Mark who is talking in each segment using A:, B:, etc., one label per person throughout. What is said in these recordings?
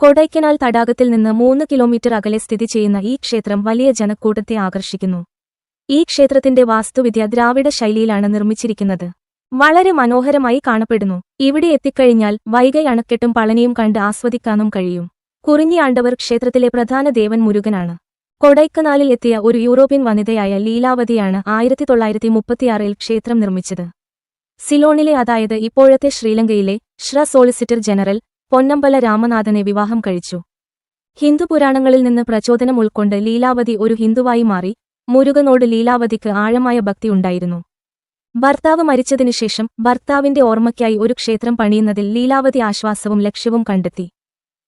A: കൊടൈക്കനാൽ തടാകത്തിൽ നിന്ന് മൂന്ന് കിലോമീറ്റർ അകലെ സ്ഥിതി ചെയ്യുന്ന ഈ ക്ഷേത്രം വലിയ ജനക്കൂട്ടത്തെ ആകർഷിക്കുന്നു. ഈ ക്ഷേത്രത്തിന്റെ വാസ്തുവിദ്യ ദ്രാവിഡ ശൈലിയിലാണ് നിർമ്മിച്ചിരിക്കുന്നത്. വളരെ മനോഹരമായി കാണപ്പെടുന്നു. ഇവിടെ എത്തിക്കഴിഞ്ഞാൽ വൈകൈ അണക്കെട്ടും പളനിയും കണ്ട് ആസ്വദിക്കാനും കഴിയും. കുറിഞ്ഞിയാണ്ടവർ ക്ഷേത്രത്തിലെ പ്രധാന ദേവൻ മുരുകനാണ്. കൊടൈക്കനാലിൽ എത്തിയ ഒരു യൂറോപ്യൻ വനിതയായ ലീലാവതിയാണ് ആയിരത്തി തൊള്ളായിരത്തി മുപ്പത്തിയാറിൽ ക്ഷേത്രം നിർമ്മിച്ചത്. സിലോണിലെ അതായത് ഇപ്പോഴത്തെ ശ്രീലങ്കയിലെ ശ്ര സോളിസിറ്റർ ജനറൽ പൊന്നമ്പല രാമനാഥനെ വിവാഹം കഴിച്ചു. ഹിന്ദു പുരാണങ്ങളിൽ നിന്ന് പ്രചോദനം ഉൾക്കൊണ്ട് ലീലാവതി ഒരു ഹിന്ദുവായി മാറി മുരുകനോട് ലീലാവതിക്ക് ആഴമായ ഭക്തി ഉണ്ടായിരുന്നു. ഭർത്താവ് മരിച്ചതിനുശേഷം ഭർത്താവിന്റെ ഓർമ്മയ്ക്കായി ഒരു ക്ഷേത്രം പണിയുന്നതിൽ ലീലാവതി ആശ്വാസവും ലക്ഷ്യവും കണ്ടെത്തി.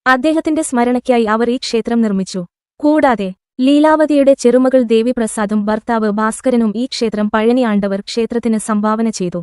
A: അദ്ദേഹത്തിന്റെ സ്മരണയ്ക്കായി അവർ ഈ ക്ഷേത്രം നിർമ്മിച്ചു. കൂടാതെ ലീലാവതിയുടെ ചെറുമകൾ ദേവിപ്രസാദും ഭർത്താവ് ഭാസ്കരനും ഈ ക്ഷേത്രം പഴനിയാണ്ടവർ ക്ഷേത്രത്തിന് സംഭാവന ചെയ്തു.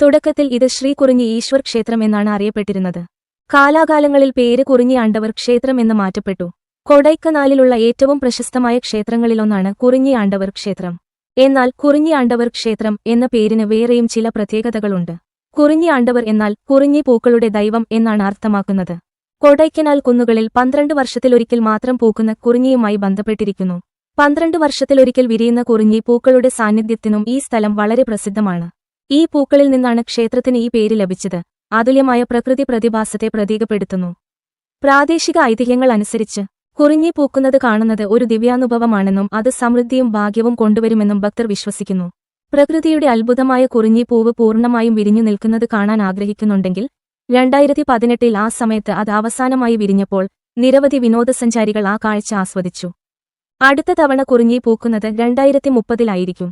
A: തുടക്കത്തിൽ ഇത് ശ്രീകുറിഞ്ഞി ഈശ്വർ ക്ഷേത്രം എന്നാണ് അറിയപ്പെട്ടിരുന്നത്. കാലാകാലങ്ങളിൽ പേര് കുറിഞ്ഞിയാണ്ടവർ ക്ഷേത്രം എന്ന് മാറ്റപ്പെട്ടു. കൊടൈക്കനാലിലുള്ള ഏറ്റവും പ്രശസ്തമായ ക്ഷേത്രങ്ങളിലൊന്നാണ് കുറിഞ്ഞിയാണ്ടവർ ക്ഷേത്രം. എന്നാൽ കുറിഞ്ഞിയാണ്ടവർ ക്ഷേത്രം എന്ന പേരിന് വേറെയും ചില പ്രത്യേകതകളുണ്ട്. കുറിഞ്ഞിയാണ്ടവർ എന്നാൽ കുറിഞ്ഞി പൂക്കളുടെ ദൈവം എന്നാണ് അർത്ഥമാക്കുന്നത്. കൊടൈക്കനാൽ കുന്നുകളിൽ പന്ത്രണ്ട് വർഷത്തിലൊരിക്കൽ മാത്രം പൂക്കുന്ന കുറിഞ്ഞിയുമായി ബന്ധപ്പെട്ടിരിക്കുന്നു. പന്ത്രണ്ട് വർഷത്തിലൊരിക്കൽ വിരിയുന്ന കുറിഞ്ഞി പൂക്കളുടെ സാന്നിധ്യത്തിനും ഈ സ്ഥലം വളരെ പ്രസിദ്ധമാണ്. ഈ പൂക്കളിൽ നിന്നാണ് ക്ഷേത്രത്തിന് ഈ പേര് ലഭിച്ചത്. അതുല്യമായ പ്രകൃതി പ്രതിഭാസത്തെ പ്രതീകപ്പെടുത്തുന്നു. പ്രാദേശിക ഐതിഹ്യങ്ങൾ അനുസരിച്ച് കുറിഞ്ഞി പൂക്കുന്നത് കാണുന്നത് ഒരു ദിവ്യാനുഭവമാണെന്നും അത് സമൃദ്ധിയും ഭാഗ്യവും കൊണ്ടുവരുമെന്നും ഭക്തർ വിശ്വസിക്കുന്നു. പ്രകൃതിയുടെ അത്ഭുതമായ കുറിഞ്ഞി പൂവ് പൂർണമായും വിരിഞ്ഞു നിൽക്കുന്നത് കാണാൻ ആഗ്രഹിക്കുന്നുണ്ടെങ്കിൽ രണ്ടായിരത്തി പതിനെട്ടിൽ ആ സമയത്ത് അത് അവസാനമായി വിരിഞ്ഞപ്പോൾ നിരവധി വിനോദസഞ്ചാരികൾ ആ കാഴ്ച ആസ്വദിച്ചു. അടുത്ത തവണ കുറിഞ്ഞി പൂക്കുന്നത് രണ്ടായിരത്തി മുപ്പതിലായിരിക്കും